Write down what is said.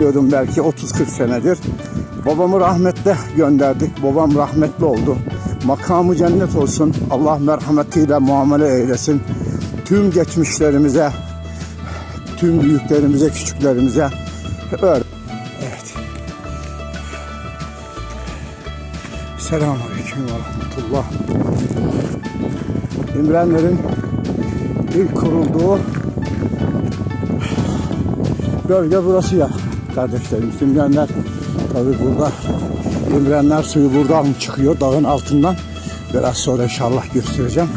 diyordum belki 30-40 senedir. Babamı rahmette gönderdik. Babam rahmetli oldu. Makamı cennet olsun. Allah merhametiyle muamele eylesin. Tüm geçmişlerimize, tüm büyüklerimize, küçüklerimize öyle. Evet. Selamun Aleyküm ve Rahmetullah. İmrenlerin ilk kurulduğu bölge burası ya kardeşlerim. İmrenler tabi burada İmrenler suyu buradan çıkıyor dağın altından. Biraz sonra inşallah göstereceğim.